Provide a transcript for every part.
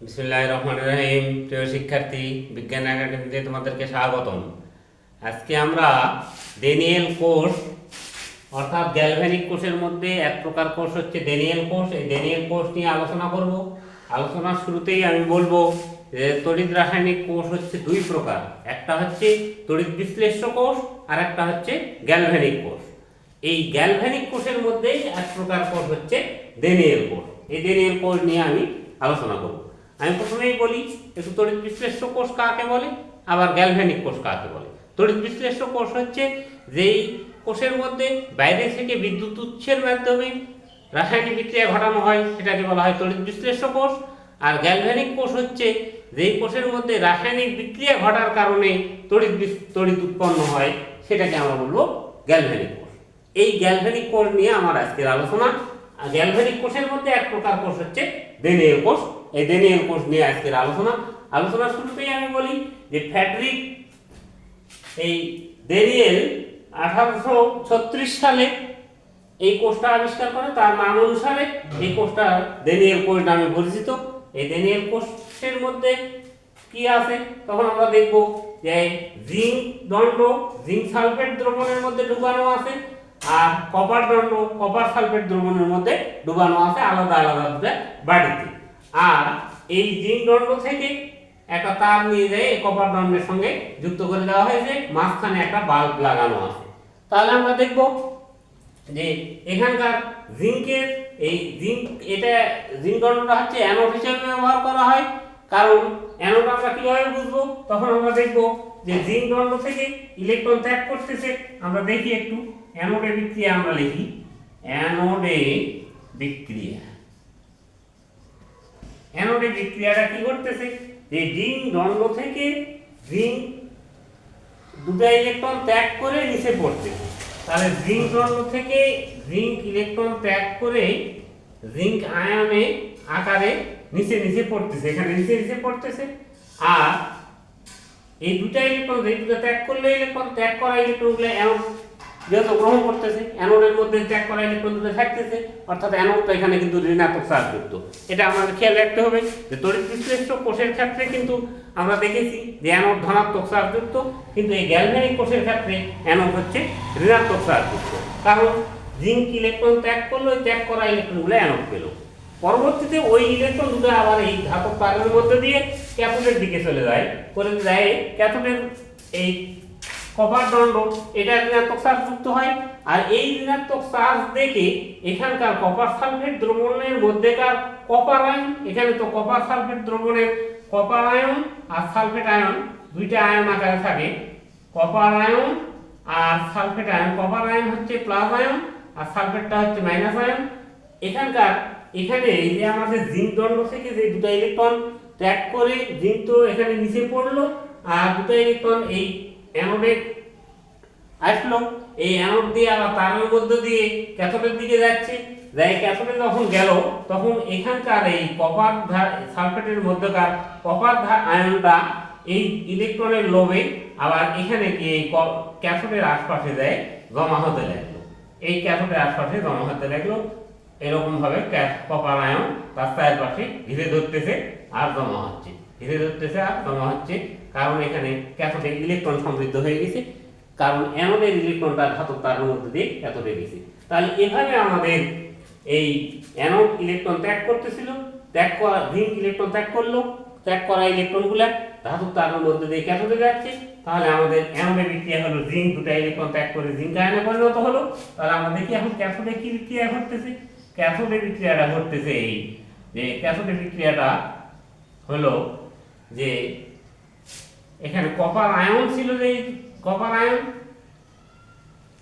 বিসমুল্লাহ রহমান রহিম। প্রিয় শিক্ষার্থী, বিজ্ঞান একাডেমিতে তোমাদেরকে স্বাগতম। আজকে আমরা ডেনিয়েল কোর্স অর্থাৎ গ্যালভ্যানিক কোর্সের মধ্যে এক প্রকার কোর্স হচ্ছে ডেনিয়েল কোর্স এই ডেনিয়েল কোর্স নিয়ে আলোচনা করব। আলোচনার শুরুতেই আমি বলব যে তড়িৎ রাসায়নিক কোর্স হচ্ছে দুই প্রকার। একটা হচ্ছে তড়িৎ বিশ্লেষ্য কোর্স আর একটা হচ্ছে গ্যালভ্যানিক কোর্স এই গ্যালভ্যানিক কোর্সের মধ্যেই এক প্রকার কোর্স হচ্ছে ডেনিয়েল কোর্স এই ডেনিয়েল কোর্স নিয়ে আমি আলোচনা করব। আমি প্রথমেই বলি, একটু তড়িৎ বিশ্লেষ্য কোষ কাকে বলে? আবার গ্যালভ্যানিক কোষ কাকে বলে? তড়িৎ বিশ্লেষ্য কোষ হচ্ছে যেই কোষের মধ্যে বাইরে থেকে বিদ্যুৎ উৎসের মাধ্যমে রাসায়নিক বিক্রিয়া ঘটানো হয়, সেটাকে বলা হয় তড়িৎ বিশ্লেষ্য কোষ। আর গ্যালভ্যানিক কোষ হচ্ছে যেই কোষের মধ্যে রাসায়নিক বিক্রিয়া ঘটার কারণে তড়িৎ তড়িৎ উৎপন্ন হয়, সেটাকে আমরা বলব গ্যালভ্যানিক কোষ। এই গ্যালভ্যানিক কোষ নিয়ে আমার আজকের আলোচনা। আর গ্যালভ্যানিক কোষের মধ্যে এক প্রকার কোষ হচ্ছে ডেনিয়েল কোষ। এই কোষ নিয়ে আজকের আলোচনা। আলোচনার শুরুতেই আমি বলি যে ফ্যাডরিক, এই ডেনিয়েল আঠারোশো ছত্রিশ সালে এই কোষটা আবিষ্কার করে। তার নাম অনুসারে এই কোষটা ডেনিয়েল কোষ নামে পরিচিত। এই ডেনিয়েল কোষের মধ্যে কি আছে? তখন আমরা দেখব যে জিঙ্ক দণ্ড, জিঙ্ক সালফেট দ্রবণের মধ্যে ডুবানো আছে আর কপার দণ্ড, কপার সালফেট দ্রবণের মধ্যে ডুবানো আছে আলাদা আলাদা বাড়িতে। আর এই জিঙ্ক দণ্ড থেকে একটা তার নিয়ে যায় কপার দণ্ডের সঙ্গে যুক্ত করে দেওয়া হয়েছে, মাঝখানে একটা বাল্ব লাগানো আছে। তাহলে আমরা দেখব যে এখানকার জিঙ্কের এই জিঙ্ক এটা জিঙ্ক দণ্ডটা হচ্ছে অ্যানোড হিসেবে ব্যবহার করা হয়। কারণ অ্যানোড আমরা কীভাবে বুঝব? তখন আমরা দেখব যে জিঙ্ক দণ্ড থেকে ইলেকট্রন ত্যাগ করতেছে। আমরা দেখি একটু অ্যানোডে বিক্রিয়া আমরা লিখি। অ্যানোডে বিক্রিয়া। অ্যানোডে বিক্রিয়াটা কি করতেছে? যে জিঙ্ক দণ্ড থেকে জিঙ্ক দুটা ইলেকট্রন ত্যাগ করে নিচে পড়ছে। তাহলে জিঙ্ক দণ্ড থেকে জিঙ্ক ইলেকট্রন ত্যাগ করে জিঙ্ক আয়নে আকারে নিচে নিচে পড়তেছে, এখানে নিচে নিচে পড়তেছে। আর এই দুটা ইলেকট্রন এই দুটো ত্যাগ করলে ইলেকট্রন ত্যাগ করা ইলেকট্রনগুলো অ্যানোড যেহেতু গ্রহণ করতেছে অ্যানোডের মধ্যে ত্যাগ করা ইলেকট্রন দুটো থাকতেছে অর্থাৎ অ্যানোডটা এখানে কিন্তু ঋণাত্মক চার্জযুক্ত এটা আমাদের খেয়াল রাখতে হবে যে তড়িৎ বিশ্লেষ্য কোষের ক্ষেত্রে কিন্তু আমরা দেখেছি যে অ্যানোড ধনাত্মক চার্জযুক্ত কিন্তু এই গ্যালভ্যানিক কোষের ক্ষেত্রে অ্যানোড হচ্ছে ঋণাত্মক চার্জযুক্ত কারণ জিঙ্ক ইলেকট্রন ত্যাগ করল ত্যাগ করা ইলেকট্রনগুলো অ্যানোড পেল। পরবর্তীতে ওই ইলেকট্রন দুটো আবার এই ধাতব তারের মধ্যে দিয়ে ক্যাথোডের দিকে চলে যায়। করে যায় ক্যাথোডের এই কপার দণ্ড, এটা ঋণাত্মক চার্জ যুক্ত হয়। আর এই ঋণাত্মক চার্জ দেখে এখানকার কপার সালফেট দ্রবণের মধ্যেকার কপার আয়ন এখানে তো কপার সালফেট দ্রবণের কপার আয়ন আর সালফেট আয়ন দুইটা আয়ন আকারে থাকে। কপার আয়ন আর সালফেট আয়ন কপার আয়ন হচ্ছে প্লাস আয়ন আর সালফেটটা হচ্ছে মাইনাস আয়ন এখানকার, এখানে এই যে আমাদের জিঙ্ক দণ্ড থেকে যে দুটো ইলেকট্রন ত্যাগ করে জিঙ্ক তো এখানে নিচে পড়ল, আর দুটো ইলেকট্রন এই অ্যানোডে আসলো। এই অ্যানোড দিয়ে আবার তারের মধ্য দিয়ে ক্যাথোডের দিকে যাচ্ছে। যাই ক্যাথোডে যখন গেল, তখন এখানকার এই কপার সালফেটের মধ্যকার কপার আয়নটা এই ইলেকট্রনের লোভে আবার এখানে গিয়ে এই ক্যাথোডের আশপাশে যায়, জমা হতে লাগল। এই ক্যাথোডের আশপাশে জমা হতে লাগল। এরকম ভাবে কপার আয়ন তার চারপাশে ঘিরে ধরতেছে আর জমা হচ্ছে। ঘিরে ধরতেছে আর জমা হচ্ছে। কারণ এখানে ক্যাথোডে ইলেকট্রন সমৃদ্ধ হয়ে গেছে। কারণ অ্যানোডের ইলেকট্রনটা ধাতব তারের মধ্যে দিয়ে ক্যাথোডে গেছে। তাহলে এভাবে আমাদের এই অ্যানোড ইলেকট্রন ত্যাগ করতেছিল। ত্যাগ করা জিঙ্ক ইলেকট্রন ত্যাগ করল। ত্যাগ করা ইলেকট্রনগুলা ধাতব তারের মধ্যে দিয়ে ক্যাথোডে যাচ্ছে। তাহলে আমাদের অ্যানোডে বিক্রিয়া হলো জিঙ্ক দুটা ইলেকট্রন ত্যাগ করে জিঙ্ক আয়নে পরিণত হলো। তাহলে আমরা দেখি এখন ক্যাথোডে কি বিক্রিয়া ঘটতেছে? ক্যাথোডে বিক্রিয়াটা ঘটতেছে এই যে ক্যাথোডে বিক্রিয়াটা হলো যে এখানে কপার আয়ন ছিল যে কপার আয়ন?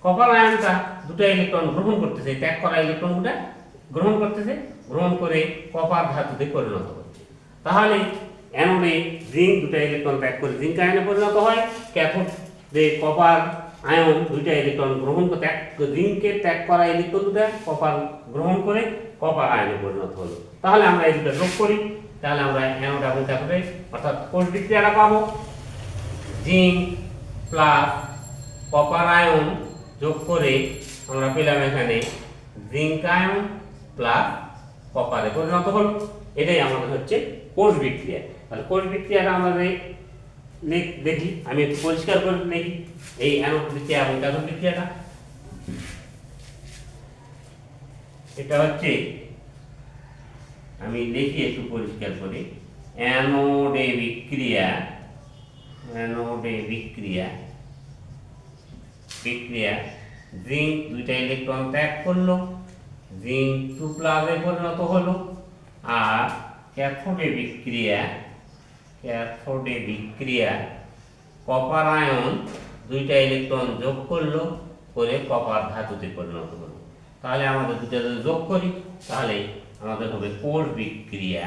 কপার আয়নটা দুটো ইলেকট্রন গ্রহণ করতেছে ত্যাগ করা ইলেকট্রনগুলো গ্রহণ করতেছে, গ্রহণ করে কপার ধাতুতে পরিণত হচ্ছে। তাহলে অ্যানোডে জিঙ্ক দুটো ইলেকট্রন ত্যাগ করে জিঙ্ক আয়নে পরিণত হয়, ক্যাথোডে কপার আয়ন দুইটা ইলেকট্রন গ্রহণ ত্যাগ জিঙ্কে ত্যাগ করা ইলেকট্রন দুটা কপার গ্রহণ করে কপার আয়নে পরিণত হলো। তাহলে আমরা এই দুটো যোগ করি, তাহলে আমরা অ্যানোড এবং ক্যাথোডে অর্থাৎ কোষ বিক্রিয়াটা পাবো। জিঙ্ক প্লাস কপার আয়ন যোগ করে আমরা পেলাম এখানে জিঙ্ক আয়ন প্লাস কপারে পরিণত হলো। এটাই আমাদের হচ্ছে কোষ বিক্রিয়া। তাহলে কোষ বিক্রিয়াটা আমাদের দেখি, আমি একটু পরিষ্কার করে লিখি এই অ্যানোড বিক্রিয়া এবং ক্যাথোড বিক্রিয়াটা। এটা হচ্ছে, আমি দেখি একটু পরিষ্কার করে। অ্যানোডে বিক্রিয়া অ্যানোডে বিক্রিয়া বিক্রিয়া জিঙ্ক দুইটা ইলেকট্রন ত্যাগ করল জিঙ্ক টু প্লাসে পরিণত হলো, আর ক্যাথোডে বিক্রিয়া ক্যাথোডে বিক্রিয়া কপার আয়ন দুইটা ইলেকট্রন যোগ করল করে কপার ধাতুতে পরিণত হলো। তাহলে আমাদের দুটা যদি যোগ করি, তাহলে আমাদের হবে কোষ বিক্রিয়া।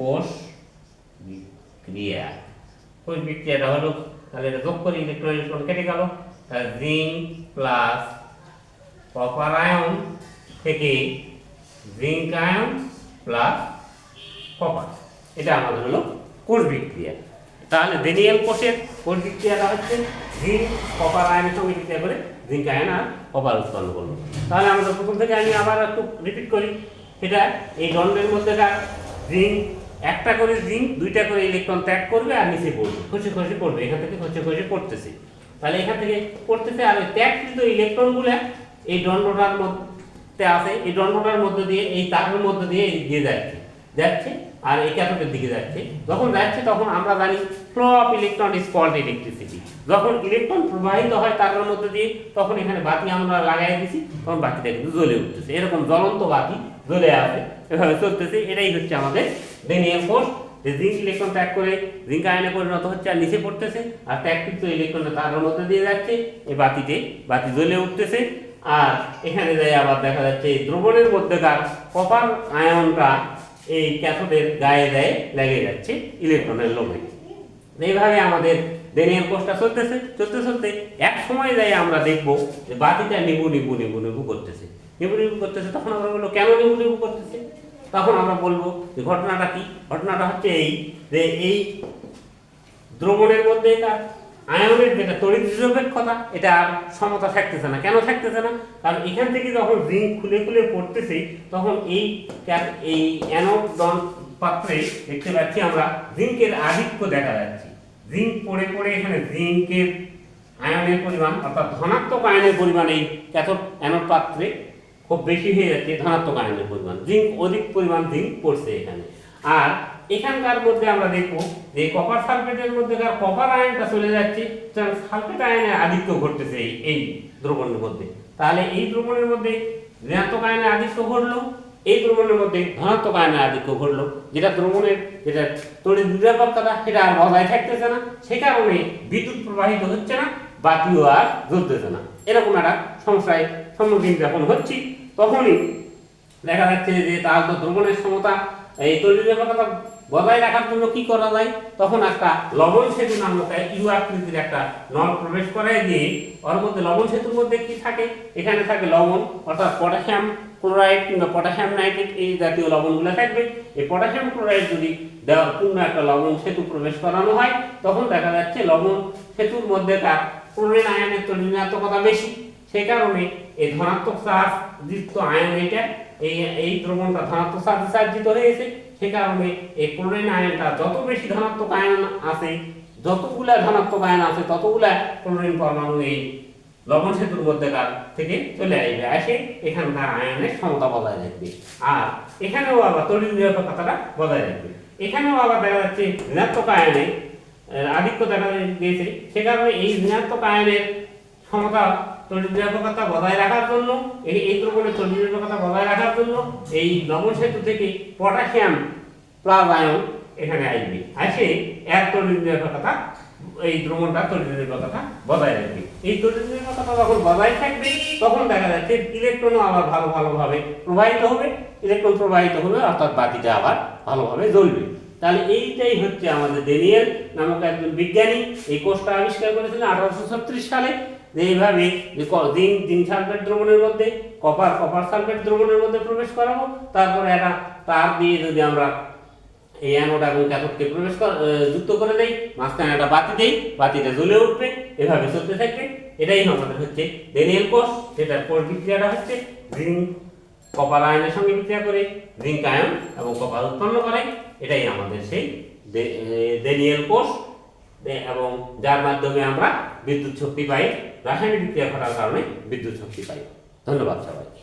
কোষ বিক্রিয়া কোষ বিক্রিয়াটা হলো তাহলে এটা যোগ করি ইলেকট্রন কেটে গেল তাহলে জিঙ্ক প্লাস কপার আয়ন থেকে জিঙ্ক আয়ন প্লাস কপার এটা আমাদের হলো কোষ বিক্রিয়া তাহলে ডেনিয়েল কোষের কোষ বিক্রিয়াটা হচ্ছে জিঙ্ক কপার আয়নের সঙ্গে বিক্রিয়া করে জিঙ্ক আয়ন আর কপার উৎপন্ন করল তাহলে আমাদের প্রথম থেকে আমি আবার একটু রিপিট করি এটা এই দণ্ডের মধ্যেকার জিঙ্ক একটা করে জিঙ্ক দুইটা করে ইলেকট্রন ত্যাগ করবে আর নিচে পড়বে। খসে খসে পড়বে, এখান থেকে খসে খসে পড়তেছে। তাহলে এখান থেকে পড়তেছে আর ওই ত্যাগকৃত ইলেকট্রনগুলো এই দণ্ডটার মধ্যে আছে, এই দণ্ডটার মধ্যে দিয়ে, এই তারের মধ্যে দিয়ে দিয়ে যাচ্ছে। যাচ্ছে আর এই ক্যাথোডের দিকে যাচ্ছে। যখন যাচ্ছে তখন আমরা জানি flow of electron is called electricity যখন ইলেকট্রন প্রবাহিত হয় তারের মধ্যে দিয়ে, তখন এখানে বাতি আমরা লাগাই দিছি, তখন বাতিটা কিন্তু জ্বলে উঠতেছে। এরকম জ্বলন্ত বাতি জ্বলে আসে এভাবে চলতেছে। এটাই হচ্ছে আমাদের ডেনিয়াল কোষ যে জিঙ্ক ইলেকট্রন ত্যাগ করে জিঙ্ক আয়নে পরিণত হচ্ছে আর নিচে পড়তেছে। আর ত্যাগকৃত ইলেকট্রন তারের মধ্যে দিয়ে যাচ্ছে, এই বাতিতে, বাতি জ্বলে উঠতেছে। আর এখানে যাই আবার দেখা যাচ্ছে, এই দ্রবণের মধ্যেকার কপার আয়নটা এই ক্যাথোডের গায়ে গায়ে লেগে যাচ্ছে ইলেকট্রনের লোভে এইভাবে আমাদের ডেনিয়াল কোষটা চলতেছে, চলতে চলতে এক সময় যাই আমরা দেখব যে বাতিটা নিবু নিবু নিবু নিবু করতেছে। নিবু নিবু করতেছে, তখন আমরা বলব, কেন নিবু নিবু করতেছে? তখন আমরা বলব যে ঘটনাটা কি? ঘটনাটা হচ্ছে এই যে এই দ্রবণের মধ্যে এটা আয়নের যেটা তড়িৎ নিরপেক্ষতা, এটা আর সমতা থাকতেছে না। কেন থাকতেছে না? কারণ এখান থেকে যখন জিঙ্ক খুলে খুলে পড়তেছে, তখন এই এই অ্যানোড ডন পাত্রে দেখতে পাচ্ছি আমরা জিঙ্কের আধিক্য দেখা যাচ্ছে। জিঙ্ক পড়ে পড়ে এখানে জিঙ্কের আয়নের পরিমাণ, অর্থাৎ ধনাত্মক আয়নের পরিমাণ এই ক্যাথোড অ্যানোড পাত্রে খুব বেশি হয়ে যাচ্ছে ধনাত্মক আয়নের পরিমাণ। জিঙ্ক অধিক পরিমাণ জিঙ্ক পড়ছে এখানে। আর এখানকার মধ্যে আমরা দেখব যে কপার সালফেটের মধ্যেকার কপার আয়নটা চলে যাচ্ছে সালফেট আয়নের আধিক্য ঘটতেছে এই এই দ্রবণের মধ্যে। তাহলে এই দ্রবণের মধ্যে ঋণাত্মক আয়নের আধিক্য ঘটলো। এই দ্রবণের মধ্যে ধনাত্মক আয়নের আধিক্য ঘটলো যেটা দ্রবণের যেটা তড়িৎ নিরাপত্তাটা সেটা আর বজায় থাকতেছে না। সে কারণে বিদ্যুৎ প্রবাহিত হচ্ছে না, বাতিও আর জ্বলতেছে না। এরকম একটা সমস্যায় সম্মুখীন যখন হচ্ছি, তখনই দেখা যাচ্ছে যে তার তো দ্রবণের সমতা, এই তৈরি ব্যাপারটা বজায় রাখার জন্য কি করা যায়? তখন একটা লবণ সেতু নামক ইউ আকৃতির একটা নল প্রবেশ করায় দিয়ে, ওর মধ্যে লবণ সেতুর মধ্যে কি থাকে? এখানে থাকে লবণ, অর্থাৎ পটাশিয়াম। ক্লোরাইড কিংবা পটাশিয়াম নাইট্রেট এই জাতীয় লবণগুলো থাকবে। এই পটাশিয়াম ক্লোরাইড যদি দেওয়ার পূর্ণ একটা লবণ সেতু প্রবেশ করানো হয়, তখন দেখা যাচ্ছে লবণ সেতুর মধ্যে তার ক্লোরিন আয়নের তরিণাত্মকতা বেশি। সেই কারণে এই ধনাত্মক চার্জ যুক্ত আয়ন এটা এই এই দ্রবণটা ধনাত্মক চার্জে চার্জিত হয়েছে। সে কারণে এই ক্লোরিন আয়নটা যত বেশি ধনাত্মক আয়ন আছে, যতগুলা ধনাত্মক আয়ন আছে, ততগুলা ক্লোরিন পরমাণু এই লবণ সেতুর মধ্যেকার থেকে চলে আসবে। আসে এখানকার আয়নের সমতা বজায় রাখবে। আর এখানেও আবার তড়িৎ নিরপেক্ষতাটা বজায় রাখবে। এখানেও আবার দেখা যাচ্ছে ঋণাত্মক আয়নে আধিক্য দেখা দিয়েছে সে কারণে এই ঋণাত্মক আয়নের ক্ষমতা তড়িৎ নিরাপত্তা বজায় রাখার জন্য, এই এই দ্রবণের তড়িৎ নিরাপত্তা বজায় রাখার জন্য এই লবণ সেতু থেকে পটাশিয়াম প্লাস আয়ন এখানে আসবে। আসে এক তড়িৎ নিরাপত্তা এই দ্রবণটা তড়িৎ কথাটা বজায় রাখবে। এই তড়িৎ কথাটা যখন বজায় থাকবে, তখন দেখা যাচ্ছে ইলেকট্রনও আবার ভালো ভালোভাবে প্রবাহিত হবে। ইলেকট্রন প্রবাহিত হবে অর্থাৎ বাতিটা আবার ভালোভাবে জ্বলবে। তাহলে এইটাই হচ্ছে আমাদের ডেনিয়েল নামক একজন বিজ্ঞানী এই কোষটা আবিষ্কার করেছিলেন আঠারোশো ছত্রিশ সালে। যে এইভাবে যে জিঙ্ক জিঙ্ক সালফেট দ্রবণের মধ্যে কপার কপার সালফেট দ্রবণের মধ্যে প্রবেশ করাবো। তারপরে একটা তার দিয়ে যদি আমরা এই অ্যানোড এবং ক্যাথোডকে প্রবেশ যুক্ত করে দেই, মাঝখানে একটা বাতি দেই, বাতিটা জ্বলে উঠবে, এভাবে চলতে থাকবে। এটাই আমাদের হচ্ছে ডেনিয়েল কোষ, যেটার কোষ বিক্রিয়াটা হচ্ছে জিঙ্ক কপার আয়নের সঙ্গে বিক্রিয়া করে জিঙ্ক আয়ন এবং কপার উৎপন্ন করে। এটাই আমাদের সেই দেনিয়েল কোষ। এবং যার মাধ্যমে আমরা বিদ্যুৎ শক্তি পাই, রাসায়নিক বিক্রিয়া ঘটার কারণে বিদ্যুৎ শক্তি পাই। ধন্যবাদ সবাইকে।